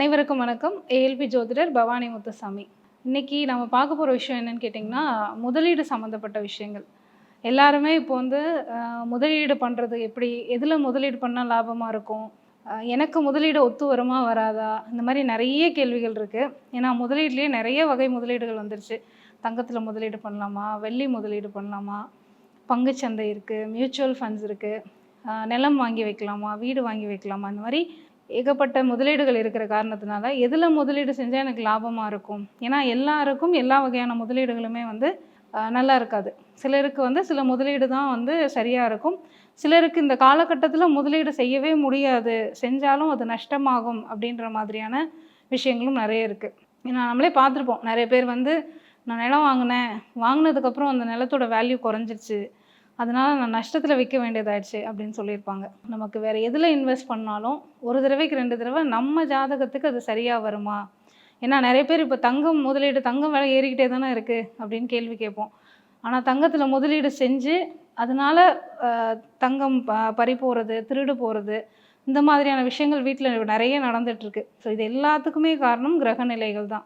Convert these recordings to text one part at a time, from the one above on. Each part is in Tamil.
அனைவருக்கும் வணக்கம். ஏஎல்பி ஜோதிடர் பவானி முத்துசாமி. இன்றைக்கி நம்ம பார்க்க போகிற விஷயம் என்னென்னு கேட்டிங்கன்னா முதலீடு சம்மந்தப்பட்ட விஷயங்கள். எல்லாருமே இப்போ வந்து முதலீடு பண்ணுறது எப்படி? எதில் முதலீடு பண்ணால் லாபமாக இருக்கும்? எனக்கு முதலீடு ஒத்து வருமா வராதா? இந்த மாதிரி நிறைய கேள்விகள் இருக்குது ஏன்னா முதலீட்லேயே நிறைய வகை முதலீடுகள் வந்துருச்சு. தங்கத்தில் முதலீடு பண்ணலாமா? வெள்ளி முதலீடு பண்ணலாமா? பங்குச்சந்தை இருக்குது மியூச்சுவல் ஃபண்ட்ஸ் இருக்குது நிலம் வாங்கி வைக்கலாமா? வீடு வாங்கி வைக்கலாமா? இந்த மாதிரி ஏகப்பட்ட முதலீடுகள் இருக்கிற காரணத்தினால எதில் முதலீடு செஞ்சால் எனக்கு லாபமாக இருக்கும்? ஏன்னா எல்லாருக்கும் எல்லா வகையான முதலீடுகளுமே வந்து நல்லா இருக்காது. சிலருக்கு வந்து சில முதலீடு தான் வந்து சரியாக இருக்கும். சிலருக்கு இந்த காலகட்டத்தில் முதலீடு செய்யவே முடியாது. செஞ்சாலும் அது நஷ்டமாகும் அப்படின்ற மாதிரியான விஷயங்களும் நிறைய இருக்குது ஏன்னா நம்மளே பார்த்துருப்போம். நிறைய பேர் வந்து நான் நிலம் வாங்கினேன். வாங்கினதுக்கப்புறம் அந்த நிலத்தோட வேல்யூ குறைஞ்சிருச்சு. அதனால் நான் நஷ்டத்தில் விற்க வேண்டியதாயிடுச்சு அப்படின்னு சொல்லியிருப்பாங்க. நமக்கு வேறு எதில் இன்வெஸ்ட் பண்ணாலும் ஒரு தடவைக்கு ரெண்டு தடவை நம்ம ஜாதகத்துக்கு அது சரியாக வருமா? ஏன்னா நிறைய பேர் இப்போ தங்கம் முதலீடு தங்கம் விலை ஏறிக்கிட்டே தானே இருக்குது அப்படின்னு கேள்வி கேட்போம். ஆனால் தங்கத்தில் முதலீடு செஞ்சு அதனால் தங்கம் ப பறி போகிறது திருடு போகிறது இந்த மாதிரியான விஷயங்கள் வீட்டில் நிறைய நடந்துகிட்ருக்கு ஸோ இது எல்லாத்துக்குமே காரணம் கிரக நிலைகள் தான்.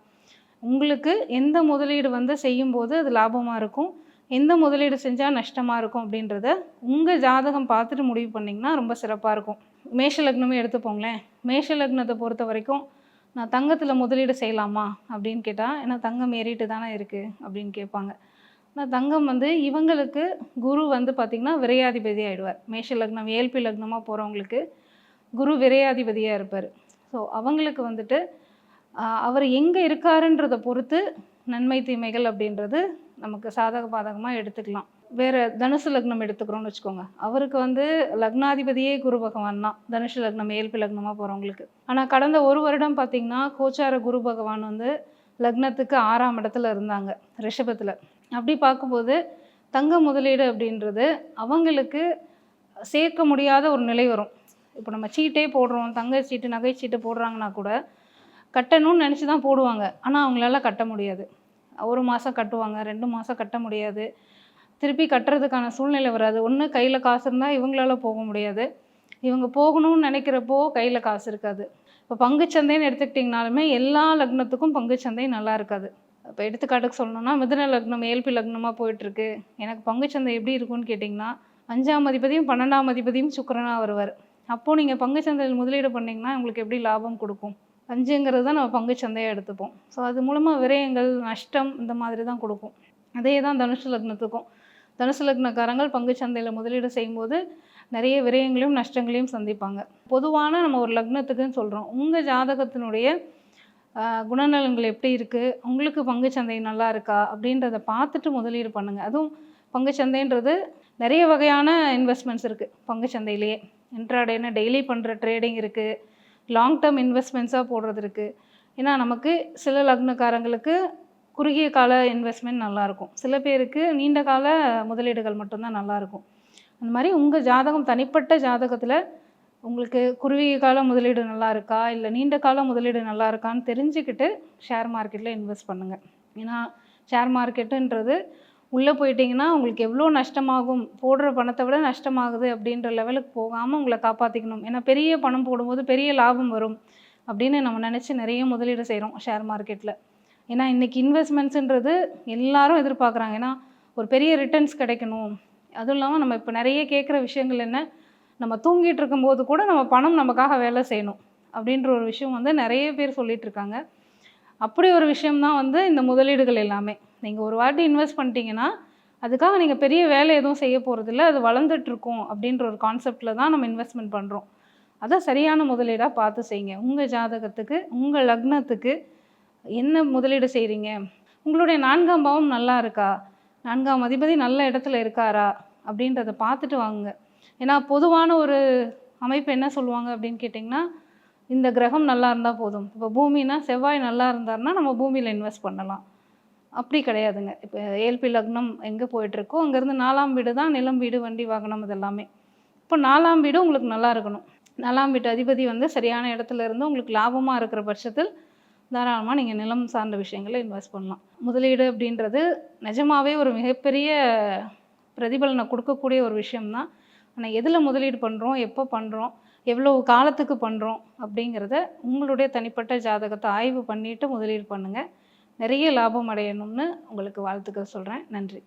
உங்களுக்கு எந்த முதலீடு வந்து செய்யும்போது அது லாபமாக இருக்கும். எந்த முதலீடு செஞ்சால் நஷ்டமாக இருக்கும் அப்படின்றத உங்கள் ஜாதகம் பார்த்துட்டு முடிவு பண்ணிங்கன்னா ரொம்ப சிறப்பாக இருக்கும். மேஷ லக்னமே எடுத்துப்போங்களேன் மேஷ லக்னத்தை பொறுத்த வரைக்கும் நான் தங்கத்தில் முதலீடு செய்யலாமா அப்படின்னு கேட்டால் ஏன்னா தங்கம் ஏறிட்டு தானே இருக்குது அப்படின்னு கேட்பாங்க. ஆனால் தங்கம் வந்து இவங்களுக்கு குரு வந்து பார்த்திங்கன்னா விரையாதிபதி ஆகிடுவார் மேஷ லக்னம் ஏல்பி லக்னமாக போகிறவங்களுக்கு குரு விரையாதிபதியாக இருப்பார். ஸோ அவங்களுக்கு வந்துட்டு அவர் எங்கே இருக்காருன்றதை பொறுத்து நன்மை தீமைகள் அப்படின்றது நமக்கு சாதக பாதகமாக எடுத்துக்கலாம். வேறு தனுசு லக்னம் எடுத்துக்கிறோம்னு வச்சுக்கோங்க. அவருக்கு வந்து லக்னாதிபதியே குரு பகவான் தான். தனுசு லக்னம் ஏல்பி லக்னமாக போகிறவங்களுக்கு ஆனால் கடந்த ஒரு வருடம் பார்த்திங்கன்னா கோச்சார குரு பகவான் வந்து லக்னத்துக்கு ஆறாம் இடத்துல இருந்தாங்க ரிஷபத்தில். அப்படி பார்க்கும்போது தங்க முதலீடு அப்படின்றது அவங்களுக்கு சேர்க்க முடியாத ஒரு நிலை வரும். இப்போ நம்ம சீட்டே போடுறோம் தங்க சீட்டு நகை சீட்டு போடுறாங்கன்னா கூட கட்டணும்னு நினச்சி தான் போடுவாங்க. ஆனால் அவங்களால கட்ட முடியாது. ஒரு மாதம் கட்டுவாங்க ரெண்டு மாதம் கட்ட முடியாது. திருப்பி கட்டுறதுக்கான சூழ்நிலை வராது. ஒன்று கையில் காசு இருந்தால் இவங்களால போக முடியாது. இவங்க போகணும்னு நினைக்கிறப்போ கையில் காசு இருக்காது. இப்போ பங்குச்சந்தைன்னு எடுத்துக்கிட்டிங்கனாலுமே எல்லா லக்னத்துக்கும் பங்குச்சந்தை நல்லா இருக்காது. இப்போ எடுத்துக்காட்டுக்கு சொல்லணும்னா மிதுன லக்னம் ஏல்பி லக்னமாக போயிட்டுருக்கு. எனக்கு பங்குச்சந்தை எப்படி இருக்கும்னு கேட்டிங்கன்னா அஞ்சாம் அதிபதியும் பன்னெண்டாம் அதிபதியும் சுக்கரனாக வருவார். அப்போது நீங்கள் பங்குச்சந்தையில் முதலீடு பண்ணிங்கன்னா உங்களுக்கு எப்படி லாபம் கொடுக்கும்? பஞ்சுங்கிறது தான் நம்ம பங்குச்சந்தையை எடுத்துப்போம். ஸோ அது மூலமாக விரயங்கள் நஷ்டம் இந்த மாதிரி தான் கொடுக்கும். அதே தான் தனுஷு லக்னத்துக்கும். தனுசு லக்னக்காரங்கள் பங்குச்சந்தையில் முதலீடு செய்யும்போது நிறைய விரயங்களையும் நஷ்டங்களையும் சந்திப்பாங்க. பொதுவான நம்ம ஒரு லக்னத்துக்குன்னு சொல்கிறோம் உங்கள் ஜாதகத்தினுடைய குணநலன்கள் எப்படி இருக்குது உங்களுக்கு பங்கு சந்தை நல்லா இருக்கா? அப்படின்றத பார்த்துட்டு முதலீடு பண்ணுங்கள் அதுவும் பங்குச்சந்தைன்றது நிறைய வகையான இன்வெஸ்ட்மெண்ட்ஸ் இருக்குது பங்கு சந்தையிலேயே. இன்ட்ராடேன்னு டெய்லி பண்ணுற ட்ரேடிங் இருக்குது லாங் டேர்ம் இன்வெஸ்ட்மெண்ட்ஸாக போடுறது இருக்குது ஏன்னா நமக்கு சில லக்னக்காரங்களுக்கு குறுகிய கால இன்வெஸ்ட்மெண்ட் நல்லாயிருக்கும் சில பேருக்கு நீண்ட கால முதலீடுகள் மட்டும்தான் நல்லாயிருக்கும் அந்த மாதிரி உங்கள் ஜாதகம் தனிப்பட்ட ஜாதகத்தில் உங்களுக்கு குறுகிய கால முதலீடு நல்லா இருக்கா இல்லை நீண்ட கால முதலீடு நல்லா இருக்கான்னு தெரிஞ்சுக்கிட்டு ஷேர் மார்க்கெட்டில் இன்வெஸ்ட் பண்ணுங்கள் ஏன்னா ஷேர் மார்க்கெட்டுன்றது உள்ளே போயிட்டீங்கன்னா உங்களுக்கு எவ்வளோ நஷ்டமாகும்? போடுற பணத்தை விட நஷ்டமாகுது அப்படின்ற லெவலுக்கு போகாமல் உங்களை காப்பாற்றிக்கணும் ஏன்னா பெரிய பணம் போடும்போது பெரிய லாபம் வரும் அப்படின்னு நம்ம நினச்சி நிறைய முதலீடு செய்கிறோம் ஷேர் மார்க்கெட்டில் ஏன்னா இன்றைக்கி இன்வெஸ்ட்மெண்ட்ஸுன்றது எல்லாரும் எதிர்பார்க்குறாங்க. ஏன்னா ஒரு பெரிய ரிட்டர்ன்ஸ் கிடைக்கணும். அதுவும் இல்லாமல் நம்ம இப்போ நிறைய கேட்குற விஷயங்கள் என்ன? நம்ம தூங்கிட்டு இருக்கும்போது கூட நம்ம பணம் நமக்காக வேலை செய்யணும் அப்படின்ற ஒரு விஷயம் வந்து நிறைய பேர் சொல்லிகிட்ருக்காங்க அப்படி ஒரு விஷயம்தான் வந்து இந்த முதலீடுகள் எல்லாமே. நீங்கள் ஒரு வாட்டி இன்வெஸ்ட் பண்ணிட்டீங்கன்னா அதுக்காக நீங்கள் பெரிய வேலை எதுவும் செய்ய போகிறதில்ல அது வளர்ந்துட்டுருக்கும் அப்படின்ற ஒரு கான்செப்டில் தான் நம்ம இன்வெஸ்ட்மெண்ட் பண்ணுறோம் அதான் சரியான முதலீடாக பார்த்து செய்யுங்க. உங்கள் ஜாதகத்துக்கு உங்கள் லக்னத்துக்கு என்ன முதலீடு செய்கிறீங்க உங்களுடைய நான்காம் பாவம் நல்லா இருக்கா? நான்காம் அதிபதி நல்ல இடத்துல இருக்காரா? அப்படின்றத பார்த்துட்டு வாங்குங்க. ஏன்னா பொதுவான ஒரு அமைப்பு என்ன சொல்லுவாங்க அப்படின்னு கேட்டிங்கன்னா இந்த கிரகம் நல்லா இருந்தால் போதும். இப்போ பூமினா செவ்வாய் நல்லா இருந்தாருன்னா நம்ம பூமியில் இன்வெஸ்ட் பண்ணலாம். அப்படி கிடையாதுங்க. இப்போ ஏல்பி லக்னம் எங்கே போயிட்டுருக்கோ அங்கேருந்து நாலாம் வீடு தான் நிலம் வீடு வண்டி வாகனம் இதெல்லாமே. இப்போ நாலாம் வீடு உங்களுக்கு நல்லா இருக்கணும். நாலாம் வீட்டு அதிபதி வந்து சரியான இடத்துல இருந்து உங்களுக்கு லாபமாக இருக்கிற பட்சத்தில் தாராளமாக நீங்கள் நிலம் சார்ந்த விஷயங்களை இன்வெஸ்ட் பண்ணலாம். முதலீடு அப்படின்றது நிஜமாகவே ஒரு மிகப்பெரிய பிரதிபலனை கொடுக்கக்கூடிய ஒரு விஷயம்தான். ஆனால் எதில் முதலீடு பண்ணுறோம் எப்போ பண்ணுறோம் எவ்வளோ காலத்துக்கு பண்ணுறோம் அப்படிங்கிறத உங்களுடைய தனிப்பட்ட ஜாதகத்தை ஆய்வு பண்ணிவிட்டு முதலீடு பண்ணுங்கள் நிறைய லாபம் அடையணும்னு உங்களுக்கு வாழ்த்துக்கள் சொல்கிறேன் நன்றி.